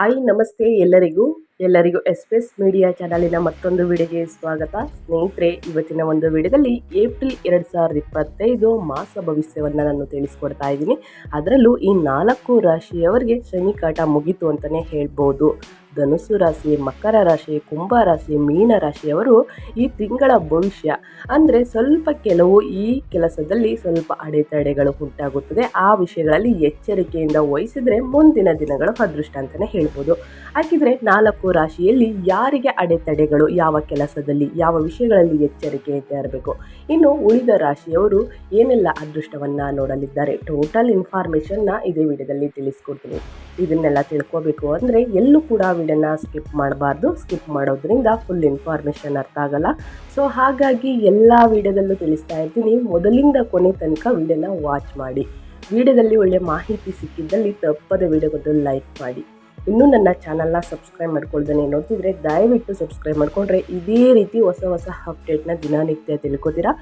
Hi, ನಮಸ್ತೆ ಎಲ್ಲರಿಗೂ ಎಲ್ಲರಿಗೂ ಎಸ್ಪೆಸ್ ಮೀಡಿಯಾ ಚಾನಲಿನ ಮತ್ತೊಂದು ವಿಡಿಯೋಗೆ ಸ್ವಾಗತ. ಸ್ನೇಹಿತರೆ, ಇವತ್ತಿನ ಒಂದು ವಿಡಿಯೋದಲ್ಲಿ ಏಪ್ರಿಲ್ ಎರಡು ಸಾವಿರದ ಇಪ್ಪತ್ತೈದು ಮಾಸ ಭವಿಷ್ಯವನ್ನು ನಾನು ತಿಳಿಸ್ಕೊಡ್ತಾ ಇದ್ದೀನಿ. ಅದರಲ್ಲೂ ಈ ನಾಲ್ಕು ರಾಶಿಯವರಿಗೆ ಶನಿ ಕಾಟ ಮುಗೀತು ಅಂತಲೇ ಹೇಳ್ಬೋದು. ಧನುಸು ರಾಶಿ, ಮಕರ ರಾಶಿ, ಕುಂಭ ರಾಶಿ, ಮೀನ ರಾಶಿಯವರು ಈ ತಿಂಗಳ ಭವಿಷ್ಯ. ಅಂದರೆ ಸ್ವಲ್ಪ ಕೆಲವು ಈ ಕೆಲಸದಲ್ಲಿ ಸ್ವಲ್ಪ ಅಡೆತಡೆಗಳು ಉಂಟಾಗುತ್ತದೆ. ಆ ವಿಷಯಗಳಲ್ಲಿ ಎಚ್ಚರಿಕೆಯಿಂದ ವಹಿಸಿದರೆ ಮುಂದಿನ ದಿನಗಳು ಅದೃಷ್ಟ ಅಂತಲೇ ಹೇಳ್ಬೋದು. ಹಾಗಿದ್ರೆ ನಾಲ್ಕು ರಾಶಿಯಲ್ಲಿ ಯಾರಿಗೆ ಅಡೆತಡೆಗಳು, ಯಾವ ಕೆಲಸದಲ್ಲಿ, ಯಾವ ವಿಷಯಗಳಲ್ಲಿ ಎಚ್ಚರಿಕೆಯಿಂದ ಇರಬೇಕು ಇನ್ನು ಉಳಿದ ರಾಶಿಯವರು ಏನೆಲ್ಲ ಅದೃಷ್ಟವನ್ನು ನೋಡಲಿದ್ದಾರೆ? ಟೋಟಲ್ ಇನ್ಫಾರ್ಮೇಷನ್ನ ಇದೇ ವಿಡಿಯೋದಲ್ಲಿ ತಿಳಿಸ್ಕೊಡ್ತೀನಿ. ಇದನ್ನೆಲ್ಲ ತಿಳ್ಕೋಬೇಕು ಅಂದರೆ ಎಲ್ಲೂ ಕೂಡ ವಿಡಿಯೋನ ಸ್ಕಿಪ್ ಮಾಡಬಾರ್ದು. ಸ್ಕಿಪ್ ಮಾಡೋದ್ರಿಂದ ಫುಲ್ ಇನ್ಫಾರ್ಮೇಷನ್ ಅರ್ಥ ಆಗಲ್ಲ. ಸೊ ಹಾಗಾಗಿ ಎಲ್ಲ ವಿಡಿಯೋದಲ್ಲೂ ತಿಳಿಸ್ತಾ ಇರ್ತೀನಿ. ಮೊದಲಿಂದ ಕೊನೆ ತನಕ ವಿಡಿಯೋನ ವಾಚ್ ಮಾಡಿ. ವಿಡಿಯೋದಲ್ಲಿ ಒಳ್ಳೆ ಮಾಹಿತಿ ಸಿಕ್ಕಿದ್ದಲ್ಲಿ ತಪ್ಪದ ವಿಡಿಯೋಗೊಂದು ಲೈಕ್ ಮಾಡಿ. ಇನ್ನೂ ನನ್ನ ಚಾನಲ್ನ ಸಬ್ಸ್ಕ್ರೈಬ್ ಮಾಡ್ಕೊಳ್ದೇನೆ ನೋಡ್ತಿದ್ರೆ ದಯವಿಟ್ಟು ಸಬ್ಸ್ಕ್ರೈಬ್ ಮಾಡಿಕೊಂಡ್ರೆ ಇದೇ ರೀತಿ ಹೊಸ ಹೊಸ ಅಪ್ಡೇಟ್ನ ದಿನನಿತ್ಯ ತಿಳ್ಕೊತೀರಾ?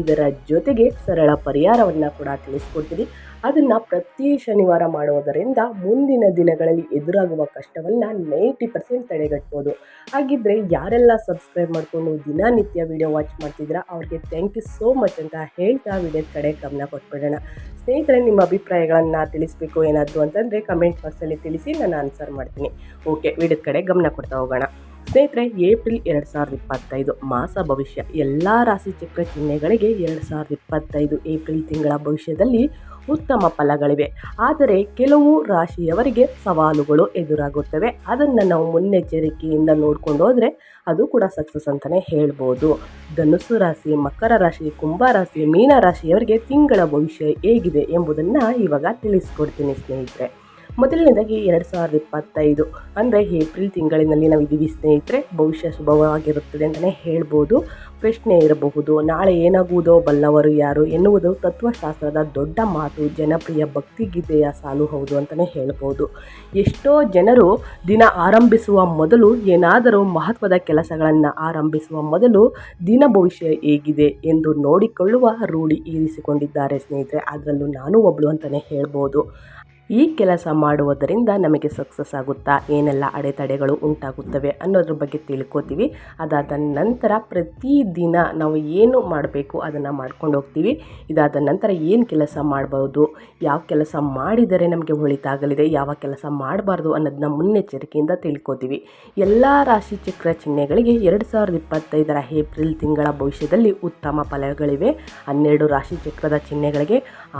ಇದರ ಜೊತೆಗೆ ಸರಳ ಪರಿಹಾರವನ್ನು ಕೂಡ ತಿಳಿಸ್ಕೊಡ್ತೀನಿ. ಅದನ್ನು ಪ್ರತಿ ಶನಿವಾರ ಮಾಡುವುದರಿಂದ ಮುಂದಿನ ದಿನಗಳಲ್ಲಿ ಎದುರಾಗುವ ಕಷ್ಟವನ್ನು ನೈಂಟಿ ಪರ್ಸೆಂಟ್ ತಡೆಗಟ್ಬೋದು. ಹಾಗಿದ್ದರೆ ಯಾರೆಲ್ಲ ಸಬ್ಸ್ಕ್ರೈಬ್ ಮಾಡಿಕೊಂಡು ದಿನನಿತ್ಯ ವಿಡಿಯೋ ವಾಚ್ ಮಾಡ್ತಿದ್ದೀರಾ, ಅವ್ರಿಗೆ ಥ್ಯಾಂಕ್ ಯು ಸೋ ಮಚ್ ಅಂತ ಹೇಳ್ತಾ ವಿಡಿಯೋದ ಕಡೆ ಗಮನ ಕೊಟ್ಬಿಡೋಣ. ಸ್ನೇಹಿತರೆ, ನಿಮ್ಮ ಅಭಿಪ್ರಾಯಗಳನ್ನು ತಿಳಿಸ್ಬೇಕು ಏನಾದರೂ ಅಂತಂದರೆ ಕಮೆಂಟ್ ಬಾಕ್ಸಲ್ಲಿ ತಿಳಿಸಿ, ನಾನು ಆನ್ಸರ್ ಮಾಡ್ತೀನಿ. ಓಕೆ ವಿಡಿಯೋದ ಕಡೆ ಗಮನ ಕೊಡ್ತಾ ಹೋಗೋಣ. ಸ್ನೇಹಿತರೆ, ಏಪ್ರಿಲ್ ಎರಡು ಸಾವಿರದ ಇಪ್ಪತ್ತೈದು ಮಾಸ ಭವಿಷ್ಯ. ಎಲ್ಲ ರಾಶಿ ಚಕ್ರ ಚಿಹ್ನೆಗಳಿಗೆ ಎರಡು ಸಾವಿರದ ಇಪ್ಪತ್ತೈದು ಏಪ್ರಿಲ್ ತಿಂಗಳ ಭವಿಷ್ಯದಲ್ಲಿ ಉತ್ತಮ ಫಲಗಳಿವೆ. ಆದರೆ, ಕೆಲವು ರಾಶಿಯವರಿಗೆ ಸವಾಲುಗಳು ಎದುರಾಗುತ್ತವೆ. ಅದನ್ನು ನಾವು ಮುನ್ನೆಚ್ಚರಿಕೆಯಿಂದ ನೋಡ್ಕೊಂಡು ಹೋದರೆ ಅದು ಕೂಡ ಸಕ್ಸಸ್ ಅಂತಲೇ ಹೇಳ್ಬೋದು. ಧನುಸು ರಾಶಿ, ಮಕರ ರಾಶಿ, ಕುಂಭ ರಾಶಿ, ಮೀನ ರಾಶಿಯವರಿಗೆ ತಿಂಗಳ ಭವಿಷ್ಯ ಹೇಗಿದೆ ಎಂಬುದನ್ನು ಇವಾಗ ತಿಳಿಸ್ಕೊಡ್ತೀನಿ ಸ್ನೇಹಿತರೆ. ಮೊದಲನೇದಾಗಿ ಎರಡು ಸಾವಿರದ ಇಪ್ಪತ್ತೈದು, ಅಂದರೆ ಏಪ್ರಿಲ್ ತಿಂಗಳಿನಲ್ಲಿ ನಾವು ಇದೀವಿ ಸ್ನೇಹಿತರೆ. ಭವಿಷ್ಯ ಶುಭವಾಗಿರುತ್ತದೆ ಅಂತಲೇ ಹೇಳ್ಬೋದು. ಪ್ರಶ್ನೆ ಇರಬಹುದು, ನಾಳೆ ಏನಾಗುವುದೋ, ಬಲ್ಲವರು ಯಾರು ಎನ್ನುವುದು ತತ್ವಶಾಸ್ತ್ರದ ದೊಡ್ಡ ಮಾತು, ಜನಪ್ರಿಯ ಭಕ್ತಿಗೀತೆಯ ಸಾಲು ಹೌದು ಅಂತಲೇ ಹೇಳ್ಬೋದು. ಎಷ್ಟೋ ಜನರು ದಿನ ಆರಂಭಿಸುವ ಮೊದಲು ಏನಾದರೂ ಮಹತ್ವದ ಕೆಲಸಗಳನ್ನು ಆರಂಭಿಸುವ ಮೊದಲು ದಿನ ಭವಿಷ್ಯ ಹೇಗಿದೆ ಎಂದು ನೋಡಿಕೊಳ್ಳುವ ರೂಢಿ ಇರಿಸಿಕೊಂಡಿದ್ದಾರೆ ಸ್ನೇಹಿತರೆ. ಅದರಲ್ಲೂ ನಾನು ಒಬ್ಬಳು ಅಂತಲೇ ಹೇಳ್ಬೋದು. ಈ ಕೆಲಸ ಮಾಡುವುದರಿಂದ ನಮಗೆ ಸಕ್ಸಸ್ ಆಗುತ್ತಾ, ಏನೆಲ್ಲ ಅಡೆತಡೆಗಳು ಉಂಟಾಗುತ್ತವೆ ಅನ್ನೋದ್ರ ಬಗ್ಗೆ ತಿಳ್ಕೊತೀವಿ. ಅದಾದ ನಂತರ ಪ್ರತಿದಿನ ನಾವು ಏನು ಮಾಡಬೇಕು ಅದನ್ನು ಮಾಡ್ಕೊಂಡು ಹೋಗ್ತೀವಿ. ಇದಾದ ನಂತರ ಏನು ಕೆಲಸ ಮಾಡ್ಬೋದು, ಯಾವ ಕೆಲಸ ಮಾಡಿದರೆ ನಮಗೆ ಒಳಿತಾಗಲಿದೆ ಯಾವ ಕೆಲಸ ಮಾಡಬಾರ್ದು ಅನ್ನೋದನ್ನ ಮುನ್ನೆಚ್ಚರಿಕೆಯಿಂದ ತಿಳ್ಕೊತೀವಿ. ಎಲ್ಲ ರಾಶಿ ಚಕ್ರ ಚಿಹ್ನೆಗಳಿಗೆ ಎರಡು ಸಾವಿರದ ಇಪ್ಪತ್ತೈದರ ಏಪ್ರಿಲ್ ತಿಂಗಳ ಭವಿಷ್ಯದಲ್ಲಿ ಉತ್ತಮ ಫಲಗಳಿವೆ. ಹನ್ನೆರಡು ರಾಶಿ ಚಕ್ರದ ಚಿಹ್ನೆಗಳಿಗೆ,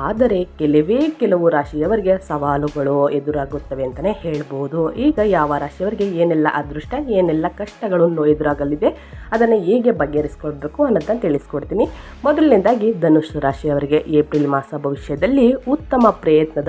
ಆದರೆ ಕೆಲವೇ ಕೆಲವು ರಾಶಿಯವರಿಗೆ ಸವಾಲುಗಳು ಎದುರಾಗುತ್ತವೆ ಅಂತಲೇ ಹೇಳ್ಬೋದು. ಈಗ ಯಾವ ರಾಶಿಯವರಿಗೆ ಏನೆಲ್ಲ ಅದೃಷ್ಟ, ಏನೆಲ್ಲ ಕಷ್ಟಗಳನ್ನು ಎದುರಾಗಲಿದೆ, ಅದನ್ನು ಹೇಗೆ ಬಗೆಹರಿಸ್ಕೊಳ್ಬೇಕು ಅನ್ನೋದನ್ನು ತಿಳಿಸ್ಕೊಡ್ತೀನಿ. ಮೊದಲನೇದಾಗಿ ಧನುಷ್ ರಾಶಿಯವರಿಗೆ ಏಪ್ರಿಲ್ ಮಾಸ ಭವಿಷ್ಯದಲ್ಲಿ ಉತ್ತಮ ಪ್ರಯತ್ನದ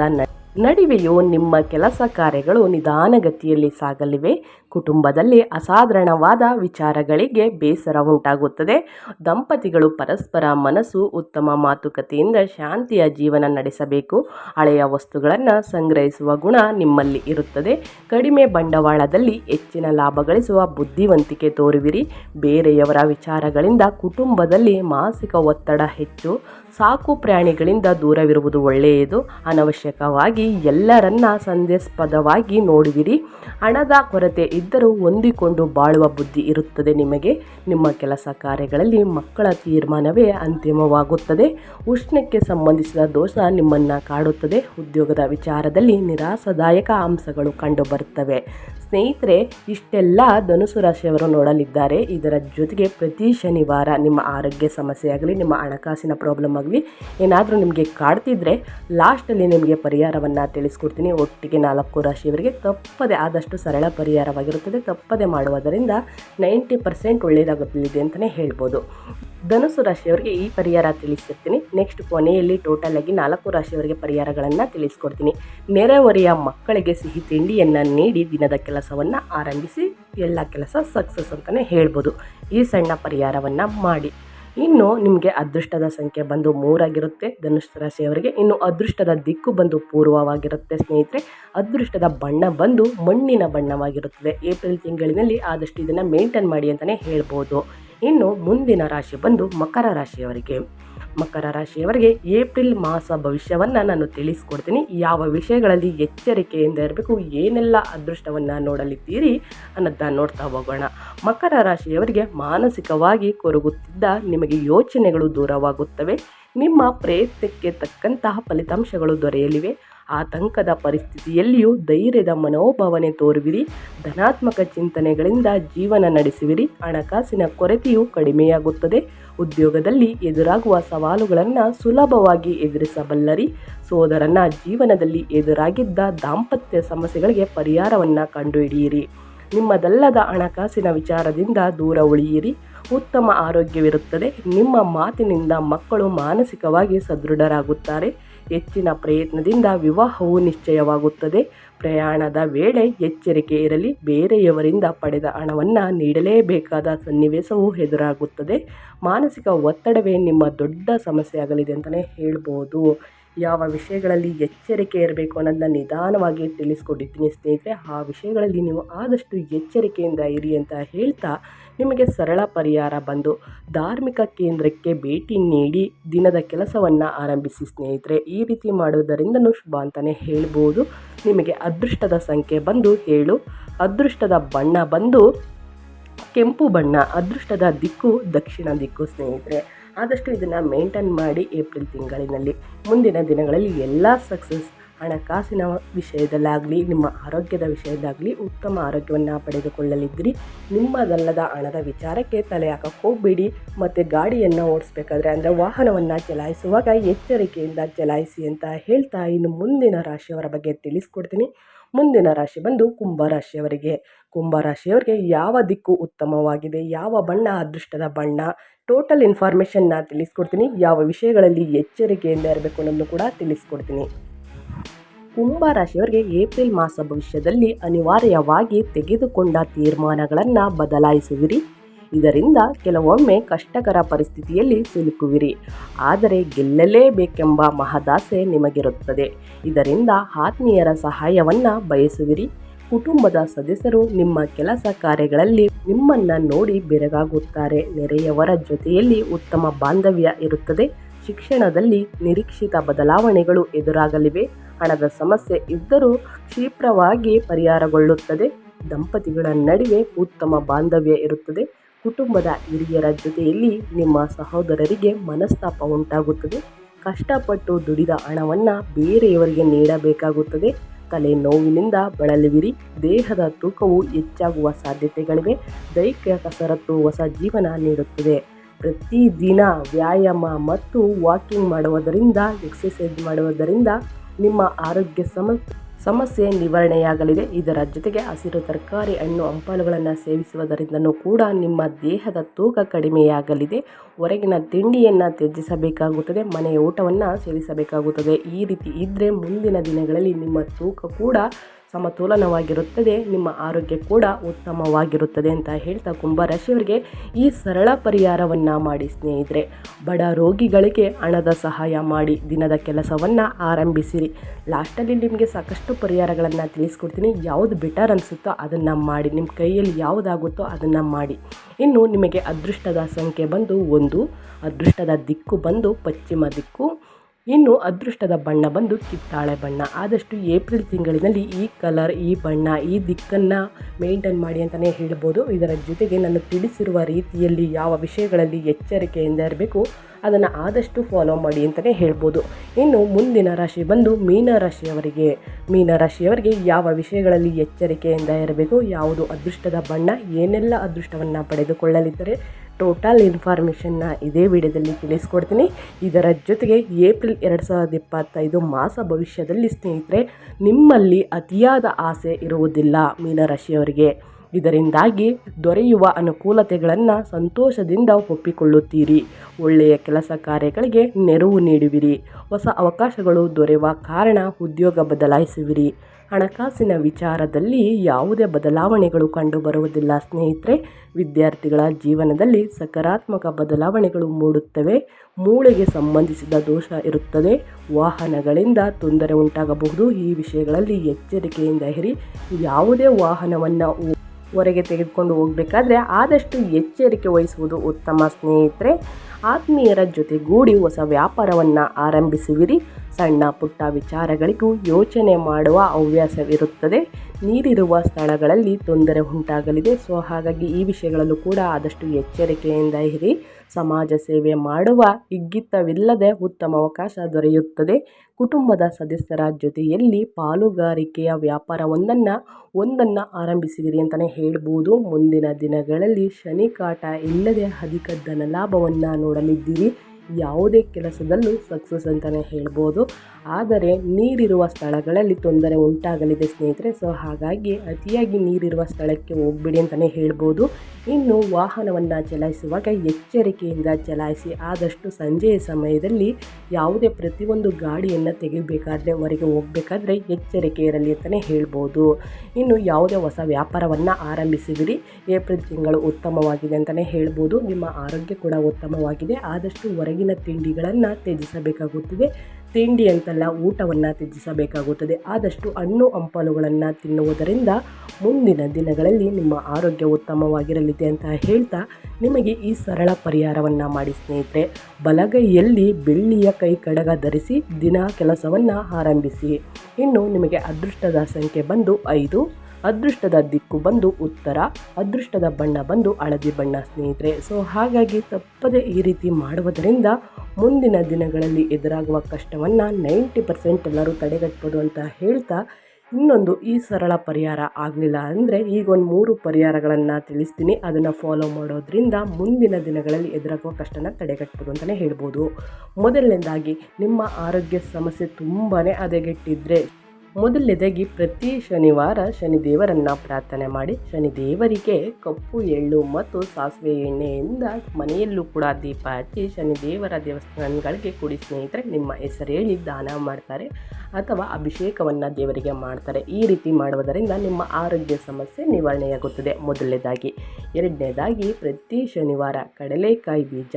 ನಡುವೆಯೂ ನಿಮ್ಮ ಕೆಲಸ ಕಾರ್ಯಗಳು ನಿಧಾನಗತಿಯಲ್ಲಿ ಸಾಗಲಿವೆ. ಕುಟುಂಬದಲ್ಲಿ ಅಸಾಧಾರಣವಾದ ವಿಚಾರಗಳಿಗೆ ಬೇಸರ ಉಂಟಾಗುತ್ತದೆ. ದಂಪತಿಗಳು ಪರಸ್ಪರ ಮನಸ್ಸು, ಉತ್ತಮ ಮಾತುಕತೆಯಿಂದ ಶಾಂತಿಯ ಜೀವನ ನಡೆಸಬೇಕು. ಹಳೆಯ ವಸ್ತುಗಳನ್ನು ಸಂಗ್ರಹಿಸುವ ಗುಣ ನಿಮ್ಮಲ್ಲಿ ಇರುತ್ತದೆ. ಕಡಿಮೆ ಬಂಡವಾಳದಲ್ಲಿ ಹೆಚ್ಚಿನ ಲಾಭ ಗಳಿಸುವ ಬುದ್ಧಿವಂತಿಕೆ ತೋರುವಿರಿ. ಬೇರೆಯವರ ವಿಚಾರಗಳಿಂದ ಕುಟುಂಬದಲ್ಲಿ ಮಾನಸಿಕ ಒತ್ತಡ ಹೆಚ್ಚು. ಸಾಕು ಪ್ರಾಣಿಗಳಿಂದ ದೂರವಿರುವುದು ಒಳ್ಳೆಯದು. ಅನವಶ್ಯಕವಾಗಿ ಎಲ್ಲರನ್ನ ಸಂದೇಶಪದವಾಗಿ ನೋಡುವಿರಿ. ಹಣದ ಕೊರತೆ ಇದ್ದರೂ ಹೊಂದಿಕೊಂಡು ಬಾಳುವ ಬುದ್ಧಿ ಇರುತ್ತದೆ ನಿಮಗೆ. ನಿಮ್ಮ ಕೆಲಸ ಕಾರ್ಯಗಳಲ್ಲಿ ಮಕ್ಕಳ ತೀರ್ಮಾನವೇ ಅಂತಿಮವಾಗುತ್ತದೆ. ಉಷ್ಣಕ್ಕೆ ಸಂಬಂಧಿಸಿದ ದೋಷ ನಿಮ್ಮನ್ನು ಕಾಡುತ್ತದೆ. ಉದ್ಯೋಗದ ವಿಚಾರದಲ್ಲಿ ನಿರಾಸದಾಯಕ ಅಂಶಗಳು ಕಂಡುಬರುತ್ತವೆ. ಸ್ನೇಹಿತರೆ, ಇಷ್ಟೆಲ್ಲ ಧನುಸು ರಾಶಿಯವರು ನೋಡಲಿದ್ದಾರೆ. ಇದರ ಜೊತೆಗೆ ಪ್ರತಿ ಶನಿವಾರ ನಿಮ್ಮ ಆರೋಗ್ಯ ಸಮಸ್ಯೆ ಆಗಲಿ, ನಿಮ್ಮ ಹಣಕಾಸಿನ ಪ್ರಾಬ್ಲಮ್ ಆಗಲಿ, ಏನಾದರೂ ನಿಮಗೆ ಕಾಡ್ತಿದ್ರೆ ಲಾಸ್ಟಲ್ಲಿ ನಿಮಗೆ ಪರಿಹಾರವನ್ನು ತಿಳಿಸ್ಕೊಡ್ತೀನಿ. ಒಟ್ಟಿಗೆ ನಾಲ್ಕು ರಾಶಿಯವರಿಗೆ ತಪ್ಪದೆ ಆದಷ್ಟು ಸರಳ ಪರಿಹಾರವಾಗಿರುತ್ತದೆ ತಪ್ಪದೆ ಮಾಡುವುದರಿಂದ ನೈಂಟಿ ಪರ್ಸೆಂಟ್ ಒಳ್ಳೆಯದಾಗುತ್ತದೆ ಅಂತಲೇ ಹೇಳ್ಬೋದು. ಧನುಸು ರಾಶಿಯವರಿಗೆ ಈ ಪರಿಹಾರ ತಿಳಿಸಿರ್ತೀನಿ. ನೆಕ್ಸ್ಟ್ ಕೊನೆಯಲ್ಲಿ ಟೋಟಲ್ ಆಗಿ ನಾಲ್ಕು ರಾಶಿಯವರಿಗೆ ಪರಿಹಾರಗಳನ್ನು ತಿಳಿಸ್ಕೊಡ್ತೀನಿ. ನೆರೆಹೊರೆಯ ಮಕ್ಕಳಿಗೆ ಸಿಹಿ ತಿಂಡಿಯನ್ನು ನೀಡಿ ದಿನದ ಕೆಲಸವನ್ನು ಆರಂಭಿಸಿ, ಎಲ್ಲ ಕೆಲಸ ಸಕ್ಸಸ್ ಅಂತಲೇ ಹೇಳ್ಬೋದು. ಈ ಸಣ್ಣ ಪರಿಹಾರವನ್ನು ಮಾಡಿ. ಇನ್ನು ನಿಮಗೆ ಅದೃಷ್ಟದ ಸಂಖ್ಯೆ ಬಂದು ಮೂರಾಗಿರುತ್ತೆ. ಧನುಷ್ ರಾಶಿಯವರಿಗೆ ಇನ್ನು ಅದೃಷ್ಟದ ದಿಕ್ಕು ಬಂದು ಪೂರ್ವವಾಗಿರುತ್ತೆ ಸ್ನೇಹಿತರೆ. ಅದೃಷ್ಟದ ಬಣ್ಣ ಬಂದು ಮಣ್ಣಿನ ಬಣ್ಣವಾಗಿರುತ್ತದೆ. ಏಪ್ರಿಲ್ ತಿಂಗಳಿನಲ್ಲಿ ಆದಷ್ಟು ಇದನ್ನು ಮೇಂಟೈನ್ ಮಾಡಿ ಅಂತಲೇ ಹೇಳ್ಬೋದು. ಇನ್ನು ಮುಂದಿನ ರಾಶಿ ಬಂದು ಮಕರ ರಾಶಿಯವರಿಗೆ. ಮಕರ ರಾಶಿಯವರಿಗೆ ಏಪ್ರಿಲ್ ಮಾಸ ಭವಿಷ್ಯವನ್ನು ನಾನು ತಿಳಿಸ್ಕೊಡ್ತೀನಿ. ಯಾವ ವಿಷಯಗಳಲ್ಲಿ ಎಚ್ಚರಿಕೆಯಿಂದ ಇರಬೇಕು, ಏನೆಲ್ಲ ಅದೃಷ್ಟವನ್ನು ನೋಡಲಿದ್ದೀರಿ ಅನ್ನೋದನ್ನ ನೋಡ್ತಾ ಹೋಗೋಣ. ಮಕರ ರಾಶಿಯವರಿಗೆ ಮಾನಸಿಕವಾಗಿ ಕೊರಗುತ್ತಿದ್ದ ನಿಮಗೆ ಯೋಚನೆಗಳು ದೂರವಾಗುತ್ತವೆ. ನಿಮ್ಮ ಪ್ರಯತ್ನಕ್ಕೆ ತಕ್ಕಂತಹ ಫಲಿತಾಂಶಗಳು ದೊರೆಯಲಿವೆ. ಆತಂಕದ ಪರಿಸ್ಥಿತಿಯಲ್ಲಿಯೂ ಧೈರ್ಯದ ಮನೋಭಾವನೆ ತೋರುವಿರಿ. ಧನಾತ್ಮಕ ಚಿಂತನೆಗಳಿಂದ ಜೀವನ ನಡೆಸುವಿರಿ. ಹಣಕಾಸಿನ ಕೊರತೆಯು ಕಡಿಮೆಯಾಗುತ್ತದೆ. ಉದ್ಯೋಗದಲ್ಲಿ ಎದುರಾಗುವ ಸವಾಲುಗಳನ್ನು ಸುಲಭವಾಗಿ ಎದುರಿಸಬಲ್ಲರಿ. ಸೋದರನ ಜೀವನದಲ್ಲಿ ಎದುರಾಗಿದ್ದ ದಾಂಪತ್ಯ ಸಮಸ್ಯೆಗಳಿಗೆ ಪರಿಹಾರವನ್ನು ಕಂಡುಹಿಡಿಯಿರಿ. ನಿಮ್ಮದಲ್ಲದ ಹಣಕಾಸಿನ ವಿಚಾರದಿಂದ ದೂರ ಉಳಿಯಿರಿ. ಉತ್ತಮ ಆರೋಗ್ಯವಿರುತ್ತದೆ. ನಿಮ್ಮ ಮಾತಿನಿಂದ ಮಕ್ಕಳು ಮಾನಸಿಕವಾಗಿ ಸದೃಢರಾಗುತ್ತಾರೆ. ಹೆಚ್ಚಿನ ಪ್ರಯತ್ನದಿಂದ ವಿವಾಹವು ನಿಶ್ಚಯವಾಗುತ್ತದೆ. ಪ್ರಯಾಣದ ವೇಳೆ ಎಚ್ಚರಿಕೆ ಇರಲಿ. ಬೇರೆಯವರಿಂದ ಪಡೆದ ಹಣವನ್ನು ನೀಡಲೇಬೇಕಾದ ಸನ್ನಿವೇಶವು ಎದುರಾಗುತ್ತದೆ. ಮಾನಸಿಕ ಒತ್ತಡವೇ ನಿಮ್ಮ ದೊಡ್ಡ ಸಮಸ್ಯೆ ಆಗಲಿದೆ ಅಂತಲೇ ಹೇಳ್ಬೋದು. ಯಾವ ವಿಷಯಗಳಲ್ಲಿ ಎಚ್ಚರಿಕೆ ಇರಬೇಕು ಅನ್ನೋದನ್ನ ನಿಧಾನವಾಗಿ ತಿಳಿಸ್ಕೊಟ್ಟಿದ್ದೀನಿ ಸ್ನೇಹಿತರೆ. ಆ ವಿಷಯಗಳಲ್ಲಿ ನೀವು ಆದಷ್ಟು ಎಚ್ಚರಿಕೆಯಿಂದ ಇರಿ ಅಂತ ಹೇಳ್ತಾ ನಿಮಗೆ ಸರಳ ಪರಿಹಾರ ಬಂದು ಧಾರ್ಮಿಕ ಕೇಂದ್ರಕ್ಕೆ ಭೇಟಿ ನೀಡಿ ದಿನದ ಕೆಲಸವನ್ನು ಆರಂಭಿಸಿ ಸ್ನೇಹಿತರೆ. ಈ ರೀತಿ ಮಾಡುವುದರಿಂದನೂ ಶುಭ ಅಂತಲೇ ಹೇಳ್ಬೋದು. ನಿಮಗೆ ಅದೃಷ್ಟದ ಸಂಖ್ಯೆ ಬಂದು ಏಳು. ಅದೃಷ್ಟದ ಬಣ್ಣ ಬಂದು ಕೆಂಪು ಬಣ್ಣ. ಅದೃಷ್ಟದ ದಿಕ್ಕು ದಕ್ಷಿಣ ದಿಕ್ಕು ಸ್ನೇಹಿತರೆ. ಆದಷ್ಟು ಇದನ್ನು ಮೇಂಟೈನ್ ಮಾಡಿ ಏಪ್ರಿಲ್ ತಿಂಗಳಿನಲ್ಲಿ. ಮುಂದಿನ ದಿನಗಳಲ್ಲಿ ಎಲ್ಲ ಸಕ್ಸಸ್ ಹಣಕಾಸಿನ ವಿಷಯದಲ್ಲಾಗಲಿ, ನಿಮ್ಮ ಆರೋಗ್ಯದ ವಿಷಯದಾಗಲಿ ಉತ್ತಮ ಆರೋಗ್ಯವನ್ನು ಪಡೆದುಕೊಳ್ಳಲಿದ್ದೀರಿ. ನಿಮ್ಮದಲ್ಲದ ಹಣದ ವಿಚಾರಕ್ಕೆ ತಲೆ ಹಾಕಕ್ಕೆ ಹೋಗಬೇಡಿ. ಮತ್ತು ಗಾಡಿಯನ್ನು ಓಡಿಸ್ಬೇಕಾದ್ರೆ ಅಂದರೆ ವಾಹನವನ್ನು ಚಲಾಯಿಸುವಾಗ ಎಚ್ಚರಿಕೆಯಿಂದ ಚಲಾಯಿಸಿ ಅಂತ ಹೇಳ್ತಾ ಇನ್ನು ಮುಂದಿನ ರಾಶಿಯವರ ಬಗ್ಗೆ ತಿಳಿಸ್ಕೊಡ್ತೀನಿ. ಮುಂದಿನ ರಾಶಿ ಬಂದು ಕುಂಭರಾಶಿಯವರಿಗೆ ಕುಂಭರಾಶಿಯವರಿಗೆ ಯಾವ ದಿಕ್ಕು ಉತ್ತಮವಾಗಿದೆ? ಯಾವ ಬಣ್ಣ ಅದೃಷ್ಟದ ಬಣ್ಣ? ಟೋಟಲ್ ಇನ್ಫಾರ್ಮೇಷನ್ನ ತಿಳಿಸ್ಕೊಡ್ತೀನಿ. ಯಾವ ವಿಷಯಗಳಲ್ಲಿ ಎಚ್ಚರಿಕೆಯಿಂದ ಇರಬೇಕು ಅನ್ನೋದನ್ನು ಕೂಡ ತಿಳಿಸ್ಕೊಡ್ತೀನಿ. ಕುಂಭ ರಾಶಿಯವರಿಗೆ ಏಪ್ರಿಲ್ ಮಾಸ ಭವಿಷ್ಯದಲ್ಲಿ ಅನಿವಾರ್ಯವಾಗಿ ತೆಗೆದುಕೊಂಡ ತೀರ್ಮಾನಗಳನ್ನು ಬದಲಾಯಿಸುವಿರಿ. ಇದರಿಂದ ಕೆಲವೊಮ್ಮೆ ಕಷ್ಟಕರ ಪರಿಸ್ಥಿತಿಯಲ್ಲಿ ಸಿಲುಕುವಿರಿ. ಆದರೆ ಗೆಲ್ಲಲೇಬೇಕೆಂಬ ಮಹದಾಸೆ ನಿಮಗಿರುತ್ತದೆ. ಇದರಿಂದ ಆತ್ಮೀಯರ ಸಹಾಯವನ್ನು ಬಯಸುವಿರಿ. ಕುಟುಂಬದ ಸದಸ್ಯರು ನಿಮ್ಮ ಕೆಲಸ ಕಾರ್ಯಗಳಲ್ಲಿ ನಿಮ್ಮನ್ನು ನೋಡಿ ಬೆರಗಾಗುತ್ತಾರೆ. ನೆರೆಯವರ ಜೊತೆಯಲ್ಲಿ ಉತ್ತಮ ಬಾಂಧವ್ಯ ಇರುತ್ತದೆ. ಶಿಕ್ಷಣದಲ್ಲಿ ನಿರೀಕ್ಷಿತ ಬದಲಾವಣೆಗಳು ಎದುರಾಗಲಿವೆ. ಹಣದ ಸಮಸ್ಯೆ ಇದ್ದರೂ ಕ್ಷಿಪ್ರವಾಗಿ ಪರಿಹಾರಗೊಳ್ಳುತ್ತದೆ. ದಂಪತಿಗಳ ನಡುವೆ ಉತ್ತಮ ಬಾಂಧವ್ಯ ಇರುತ್ತದೆ. ಕುಟುಂಬದ ಹಿರಿಯರ ಜೊತೆಯಲ್ಲಿ ನಿಮ್ಮ ಸಹೋದರರಿಗೆ ಮನಸ್ತಾಪ ಉಂಟಾಗುತ್ತದೆ. ಕಷ್ಟಪಟ್ಟು ದುಡಿದ ಹಣವನ್ನು ಬೇರೆಯವರಿಗೆ ನೀಡಬೇಕಾಗುತ್ತದೆ. ತಲೆ ನೋವಿನಿಂದ ಬಳಲುವಿರಿ. ದೇಹದ ತೂಕವು ಹೆಚ್ಚಾಗುವ ಸಾಧ್ಯತೆಗಳಿವೆ. ದೈಹಿಕ ಕಸರತ್ತು ಹೊಸ ಜೀವನ ನೀಡುತ್ತದೆ. ಪ್ರತಿದಿನ ವ್ಯಾಯಾಮ ಮತ್ತು ವಾಕಿಂಗ್ ಮಾಡುವುದರಿಂದ ಎಕ್ಸಸೈಸ್ ಮಾಡುವುದರಿಂದ ನಿಮ್ಮ ಆರೋಗ್ಯ ಸಮ, ಸಮಸ್ಯೆ ನಿವಾರಣೆಯಾಗಲಿದೆ. ಇದರ ಜೊತೆಗೆ ಹಸಿರು ತರಕಾರಿ, ಹಣ್ಣು, ಹಂಪಲುಗಳನ್ನು ಸೇವಿಸುವುದರಿಂದನೂ ಕೂಡ ನಿಮ್ಮ ದೇಹದ ತೂಕ ಕಡಿಮೆಯಾಗಲಿದೆ. ಹೊರಗಿನ ತಿಂಡಿಯನ್ನು ತ್ಯಜಿಸಬೇಕಾಗುತ್ತದೆ, ಮನೆಯ ಊಟವನ್ನು ಸೇವಿಸಬೇಕಾಗುತ್ತದೆ. ಈ ರೀತಿ ಇದ್ದರೆ ಮುಂದಿನ ದಿನಗಳಲ್ಲಿ ನಿಮ್ಮ ತೂಕ ಕೂಡ ಸಮತೋಲನವಾಗಿರುತ್ತದೆ. ನಿಮ್ಮ ಆರೋಗ್ಯ ಕೂಡ ಉತ್ತಮವಾಗಿರುತ್ತದೆ ಅಂತ ಹೇಳ್ತಾ ಕುಂಭರಾಶಿಯವರಿಗೆ ಈ ಸರಳ ಪರಿಹಾರವನ್ನು ಮಾಡಿ ಸ್ನೇಹಿತರೆ. ಬಡ ರೋಗಿಗಳಿಗೆ ಹಣದ ಸಹಾಯ ಮಾಡಿ ದಿನದ ಕೆಲಸವನ್ನು ಆರಂಭಿಸಿರಿ. ಲಾಸ್ಟಲ್ಲಿ ನಿಮಗೆ ಸಾಕಷ್ಟು ಪರಿಹಾರಗಳನ್ನು ತಿಳಿಸ್ಕೊಡ್ತೀನಿ. ಯಾವುದು ಬೆಟರ್ ಅನಿಸುತ್ತೋ ಅದನ್ನು ಮಾಡಿ ನಿಮ್ಮ ಕೈಯಲ್ಲಿ ಯಾವುದಾಗುತ್ತೋ ಅದನ್ನು ಮಾಡಿ. ಇನ್ನು ನಿಮಗೆ ಅದೃಷ್ಟದ ಸಂಖ್ಯೆ ಬಂದು ಒಂದು, ಅದೃಷ್ಟದ ದಿಕ್ಕು ಬಂದು ಪಶ್ಚಿಮ ದಿಕ್ಕು. ಇನ್ನು ಅದೃಷ್ಟದ ಬಣ್ಣ ಬಂದು ಕಿತ್ತಾಳೆ ಬಣ್ಣ. ಆದಷ್ಟು ಏಪ್ರಿಲ್ ತಿಂಗಳಿನಲ್ಲಿ ಈ ಕಲರ್, ಈ ಬಣ್ಣ, ಈ ದಿಕ್ಕನ್ನು ಮೇಂಟೈನ್ ಮಾಡಿ ಅಂತಲೇ ಹೇಳ್ಬೋದು. ಇದರ ಜೊತೆಗೆ ನಾನು ತಿಳಿಸಿರುವ ರೀತಿಯಲ್ಲಿ ಯಾವ ವಿಷಯಗಳಲ್ಲಿ ಎಚ್ಚರಿಕೆಯಿಂದ ಇರಬೇಕು ಅದನ್ನು ಆದಷ್ಟು ಫಾಲೋ ಮಾಡಿ ಅಂತಲೇ ಹೇಳ್ಬೋದು. ಇನ್ನು ಮುಂದಿನ ರಾಶಿ ಬಂದು ಮೀನರಾಶಿಯವರಿಗೆ ಮೀನರಾಶಿಯವರಿಗೆ ಯಾವ ವಿಷಯಗಳಲ್ಲಿ ಎಚ್ಚರಿಕೆಯಿಂದ ಇರಬೇಕು, ಯಾವುದು ಅದೃಷ್ಟದ ಬಣ್ಣ, ಏನೆಲ್ಲ ಅದೃಷ್ಟವನ್ನು ಪಡೆದುಕೊಳ್ಳಲಿದ್ದರೆ ಟೋಟಲ್ ಇನ್ಫಾರ್ಮೇಷನ್ನ ಇದೇ ವಿಡಿಯೋದಲ್ಲಿ ತಿಳಿಸ್ಕೊಡ್ತೀನಿ. ಇದರ ಜೊತೆಗೆ ಏಪ್ರಿಲ್ ಎರಡು ಸಾವಿರದ ಇಪ್ಪತ್ತೈದು ಮಾಸ ಭವಿಷ್ಯದಲ್ಲಿ ಸ್ನೇಹಿತರೆ, ನಿಮ್ಮಲ್ಲಿ ಅತಿಯಾದ ಆಸೆ ಇರುವುದಿಲ್ಲ ಮೀನರಾಶಿಯವರಿಗೆ ಇದರಿಂದಾಗಿ ದೊರೆಯುವ ಅನುಕೂಲತೆಗಳನ್ನು ಸಂತೋಷದಿಂದ ಒಪ್ಪಿಕೊಳ್ಳುತ್ತೀರಿ. ಒಳ್ಳೆಯ ಕೆಲಸ ಕಾರ್ಯಗಳಿಗೆ ನೆರವು ನೀಡುವಿರಿ. ಹೊಸ ಅವಕಾಶಗಳು ದೊರೆಯುವ ಕಾರಣ ಉದ್ಯೋಗ ಬದಲಾಯಿಸುವಿರಿ. ಹಣಕಾಸಿನ ವಿಚಾರದಲ್ಲಿ ಯಾವುದೇ ಬದಲಾವಣೆಗಳು ಕಂಡುಬರುವುದಿಲ್ಲ ಸ್ನೇಹಿತರೆ. ವಿದ್ಯಾರ್ಥಿಗಳ ಜೀವನದಲ್ಲಿ ಸಕಾರಾತ್ಮಕ ಬದಲಾವಣೆಗಳು ಮೂಡುತ್ತವೆ. ಮೂಳೆಗೆ ಸಂಬಂಧಿಸಿದ ದೋಷ ಇರುತ್ತದೆ. ವಾಹನಗಳಿಂದ ತೊಂದರೆ ಉಂಟಾಗಬಹುದು. ಈ ವಿಷಯಗಳಲ್ಲಿ ಎಚ್ಚರಿಕೆಯಿಂದ ಇರಿ. ಯಾವುದೇ ವಾಹನವನ್ನು ಹೊರಗೆ ತೆಗೆದುಕೊಂಡು ಹೋಗಬೇಕಾದ್ರೆ ಆದಷ್ಟು ಎಚ್ಚರಿಕೆ ವಹಿಸುವುದು ಉತ್ತಮ ಸ್ನೇಹಿತರೆ. ಆತ್ಮೀಯರ ಜೊತೆಗೂಡಿ ಹೊಸ ವ್ಯಾಪಾರವನ್ನು ಆರಂಭಿಸುವಿರಿ. ಸಣ್ಣ ಪುಟ್ಟ ವಿಚಾರಗಳಿಗೂ ಯೋಚನೆ ಮಾಡುವ ಹವ್ಯಾಸವಿರುತ್ತದೆ. ನೀರಿರುವ ಸ್ಥಳಗಳಲ್ಲಿ ತೊಂದರೆ ಉಂಟಾಗಲಿದೆ. ಸೊ, ಹಾಗಾಗಿ ಈ ವಿಷಯಗಳಲ್ಲೂ ಕೂಡ ಆದಷ್ಟು ಎಚ್ಚರಿಕೆಯಿಂದ ಇರಿ. ಸಮಾಜ ಸೇವೆ ಮಾಡುವ ಇಗ್ಗಿತ್ತವಿಲ್ಲದೆ ಉತ್ತಮ ಅವಕಾಶ ದೊರೆಯುತ್ತದೆ. ಕುಟುಂಬದ ಸದಸ್ಯರ ಜೊತೆಯಲ್ಲಿ ಪಾಲುಗಾರಿಕೆಯ ವ್ಯಾಪಾರ ಒಂದನ್ನು ಆರಂಭಿಸಿದಿರಿ ಅಂತಲೇ ಹೇಳ್ಬೋದು. ಮುಂದಿನ ದಿನಗಳಲ್ಲಿ ಶನಿ ಕಾಟ ಇಲ್ಲದೆ ಅಧಿಕ ಧನ ಲಾಭವನ್ನು ನೋಡಲಿದ್ದೀರಿ. ಯಾವುದೇ ಕೆಲಸದಲ್ಲೂ ಸಕ್ಸಸ್ ಅಂತಲೇ ಹೇಳ್ಬೋದು. ಆದರೆ ನೀರಿರುವ ಸ್ಥಳಗಳಲ್ಲಿ ತೊಂದರೆ ಉಂಟಾಗಲಿದೆ ಸ್ನೇಹಿತರೆ. ಸೊ ಹಾಗಾಗಿ ಅತಿಯಾಗಿ ನೀರಿರುವ ಸ್ಥಳಕ್ಕೆ ಹೋಗ್ಬಿಡಿ ಅಂತಲೇ ಹೇಳ್ಬೋದು. ಇನ್ನು ವಾಹನವನ್ನು ಚಲಾಯಿಸುವಾಗ ಎಚ್ಚರಿಕೆಯಿಂದ ಚಲಾಯಿಸಿ ಆದಷ್ಟು ಸಂಜೆಯ ಸಮಯದಲ್ಲಿ ಯಾವುದೇ ಪ್ರತಿಯೊಂದು ಗಾಡಿಯನ್ನು ತೆಗಿಬೇಕಾದ್ರೆ, ಹೊರಗೆ ಹೋಗಬೇಕಾದ್ರೆ ಎಚ್ಚರಿಕೆ ಇರಲಿ ಅಂತಲೇ ಹೇಳ್ಬೋದು. ಇನ್ನು ಯಾವುದೇ ಹೊಸ ವ್ಯಾಪಾರವನ್ನು ಆರಂಭಿಸಿದಿರಿ ಏಪ್ರಿಲ್ ತಿಂಗಳು ಉತ್ತಮವಾಗಿದೆ ಅಂತಲೇ ಹೇಳ್ಬೋದು. ನಿಮ್ಮ ಆರೋಗ್ಯ ಕೂಡ ಉತ್ತಮವಾಗಿದೆ. ಆದಷ್ಟು ಹೊರಗಿನ ತಿಂಡಿಗಳನ್ನು ತ್ಯಜಿಸಬೇಕಾಗುತ್ತದೆ. ತಿಂಡಿ ಅಂತಲ್ಲ ಊಟವನ್ನು ತ್ಯಜಿಸಬೇಕಾಗುತ್ತದೆ ಆದಷ್ಟು ಹಣ್ಣು ಹಂಪಲುಗಳನ್ನು ತಿನ್ನುವುದರಿಂದ ಮುಂದಿನ ದಿನಗಳಲ್ಲಿ ನಿಮ್ಮ ಆರೋಗ್ಯ ಉತ್ತಮವಾಗಿರಲಿದೆ ಅಂತ ಹೇಳ್ತಾ ನಿಮಗೆ ಈ ಸರಳ ಪರಿಹಾರವನ್ನು ಮಾಡಿ ಸ್ನೇಹಿತರೆ, ಬಲಗೈಯಲ್ಲಿ ಬೆಳ್ಳಿಯ ಕೈ ಕಡಗ ಧರಿಸಿ ದಿನ ಕೆಲಸವನ್ನು ಆರಂಭಿಸಿ. ಇನ್ನು ನಿಮಗೆ ಅದೃಷ್ಟದ ಸಂಖ್ಯೆ ಬಂದು ಐದು. ಅದೃಷ್ಟದ ದಿಕ್ಕು ಬಂದು ಉತ್ತರ, ಅದೃಷ್ಟದ ಬಣ್ಣ ಬಂದು ಹಳದಿ ಬಣ್ಣ ಸ್ನೇಹಿತರೆ. ಸೊ ಹಾಗಾಗಿ ತಪ್ಪದೆ ಈ ರೀತಿ ಮಾಡುವುದರಿಂದ ಮುಂದಿನ ದಿನಗಳಲ್ಲಿ ಎದುರಾಗುವ ಕಷ್ಟವನ್ನು ನೈಂಟಿ ಪರ್ಸೆಂಟ್ ಎಲ್ಲರೂ ತಡೆಗಟ್ಬೋದು ಅಂತ ಹೇಳ್ತಾ ಇನ್ನೊಂದು ಈ ಸರಳ ಪರಿಹಾರ ಆಗಲಿಲ್ಲ ಅಂದರೆ ಈಗ ಒಂದು ಮೂರು ಪರಿಹಾರಗಳನ್ನು ತಿಳಿಸ್ತೀನಿ. ಅದನ್ನು ಫಾಲೋ ಮಾಡೋದ್ರಿಂದ ಮುಂದಿನ ದಿನಗಳಲ್ಲಿ ಎದುರಾಗುವ ಕಷ್ಟನ ತಡೆಗಟ್ಬೋದು ಅಂತಲೇ ಹೇಳ್ಬೋದು. ಮೊದಲನೇದಾಗಿ, ನಿಮ್ಮ ಆರೋಗ್ಯ ಸಮಸ್ಯೆ ತುಂಬಾ ಹದಗೆಟ್ಟಿದ್ರೆ ಮೊದಲನೇದಾಗಿ ಪ್ರತಿ ಶನಿವಾರ ಶನಿದೇವರನ್ನು ಪ್ರಾರ್ಥನೆ ಮಾಡಿ ಶನಿದೇವರಿಗೆ ಕಪ್ಪು, ಎಳ್ಳು ಮತ್ತು ಸಾಸಿವೆ ಎಣ್ಣೆಯಿಂದ ಮನೆಯಲ್ಲೂ ಕೂಡ ದೀಪ ಹಚ್ಚಿ ಶನಿದೇವರ ದೇವಸ್ಥಾನಗಳಿಗೆ ಕೂಡಿ ಸ್ನೇಹಿತರೆ, ನಿಮ್ಮ ಹೆಸರು ಹೇಳಿ ದಾನ ಮಾಡ್ತಾರೆ. ಅಥವಾ ಅಭಿಷೇಕವನ್ನು ದೇವರಿಗೆ ಮಾಡ್ತಾರೆ. ಈ ರೀತಿ ಮಾಡುವುದರಿಂದ ನಿಮ್ಮ ಆರೋಗ್ಯ ಸಮಸ್ಯೆ ನಿವಾರಣೆಯಾಗುತ್ತದೆ. ಮೊದಲನೇದಾಗಿ, ಎರಡನೇದಾಗಿ ಪ್ರತಿ ಶನಿವಾರ ಕಡಲೆಕಾಯಿ ಬೀಜ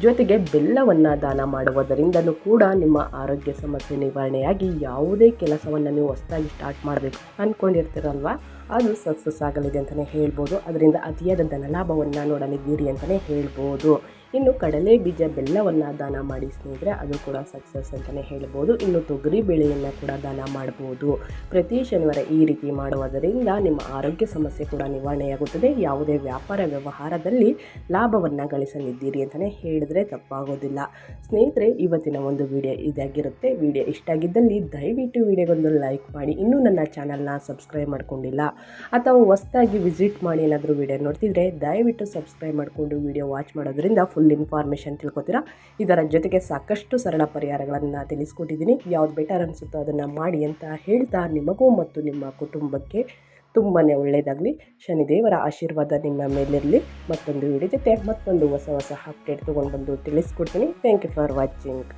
ಜೊತೆಗೆ ಬೆಲ್ಲವನ್ನು ದಾನ ಮಾಡುವುದರಿಂದಲೂ ಕೂಡ ನಿಮ್ಮ ಆರೋಗ್ಯ ಸಮಸ್ಯೆ ನಿವಾರಣೆಯಾಗಿ ಯಾವುದೇ ಕೆಲಸವನ್ನು ನೀವು ಹೊಸದಾಗಿ ಸ್ಟಾರ್ಟ್ ಮಾಡಬೇಕು ಅಂದ್ಕೊಂಡಿರ್ತೀರಲ್ವ ಅದು ಸಕ್ಸಸ್ ಆಗಲಿದೆ ಅಂತಲೇ ಹೇಳ್ಬೋದು. ಅದರಿಂದ ಅತಿಯಾದ ಧನಲಾಭವನ್ನು ನೋಡಲಿದ್ದೀರಿ ಅಂತಲೇ ಹೇಳ್ಬೋದು. ಇನ್ನು ಕಡಲೆ ಬೀಜ ಬೆಲ್ಲವನ್ನು ದಾನ ಮಾಡಿ ಸ್ನೇಹಿತರೆ, ಅದು ಕೂಡ ಸಕ್ಸಸ್ ಅಂತಲೇ ಹೇಳ್ಬೋದು. ಇನ್ನು ತೊಗರಿ ಬೇಳೆಯನ್ನು ಕೂಡ ದಾನ ಮಾಡ್ಬೋದು. ಪ್ರತಿ ಶನಿವಾರ ಈ ರೀತಿ ಮಾಡುವುದರಿಂದ ನಿಮ್ಮ ಆರೋಗ್ಯ ಸಮಸ್ಯೆ ಕೂಡ ನಿವಾರಣೆಯಾಗುತ್ತದೆ. ಯಾವುದೇ ವ್ಯಾಪಾರ ವ್ಯವಹಾರದಲ್ಲಿ ಲಾಭವನ್ನು ಗಳಿಸಲಿದ್ದೀರಿ ಅಂತಲೇ ಹೇಳಿದ್ರೆ ತಪ್ಪಾಗೋದಿಲ್ಲ. ಸ್ನೇಹಿತರೆ, ಇವತ್ತಿನ ಒಂದು ವಿಡಿಯೋ ಇದಾಗಿರುತ್ತೆ. ವಿಡಿಯೋ ಇಷ್ಟ ಆಗಿದ್ದಲ್ಲಿ ದಯವಿಟ್ಟು ವಿಡಿಯೋಗೊಂದು ಲೈಕ್ ಮಾಡಿ. ಇನ್ನೂ ನನ್ನ ಚಾನಲ್ನ ಸಬ್ಸ್ಕ್ರೈಬ್ ಮಾಡ್ಕೊಂಡಿಲ್ಲ ಅಥವಾ ಹೊಸದಾಗಿ ವಿಸಿಟ್ ಮಾಡಿ ಏನಾದರೂ ವಿಡಿಯೋ ನೋಡ್ತಿದ್ರೆ ದಯವಿಟ್ಟು ಸಬ್ಸ್ಕ್ರೈಬ್ ಮಾಡಿಕೊಂಡು ವಿಡಿಯೋ ವಾಚ್ ಮಾಡೋದ್ರಿಂದ ಫುಲ್ ಇನ್ಫಾರ್ಮೇಷನ್ ತಿಳ್ಕೊತೀರಾ? ಇದರ ಜೊತೆಗೆ ಸಾಕಷ್ಟು ಸರಳ ಪರಿಹಾರಗಳನ್ನು ತಿಳಿಸ್ಕೊಟ್ಟಿದ್ದೀನಿ. ಯಾವ್ದು ಬೆಟರ್ ಅನಿಸುತ್ತೋ ಅದನ್ನು ಮಾಡಿ ಅಂತ ಹೇಳ್ತಾ ನಿಮಗೂ ಮತ್ತು ನಿಮ್ಮ ಕುಟುಂಬಕ್ಕೆ ತುಂಬಾ ಒಳ್ಳೆಯದಾಗಲಿ ಶನಿದೇವರ ಆಶೀರ್ವಾದ ನಿಮ್ಮ ಮೇಲಿರಲಿ. ಮತ್ತೊಂದು ವಿಡಿಯೋ ಜೊತೆ ಮತ್ತೊಂದು ಹೊಸ ಹೊಸ ಅಪ್ಡೇಟ್ ತೊಗೊಂಡು ಬಂದು ತಿಳಿಸ್ಕೊಡ್ತೀನಿ. Thank you for watching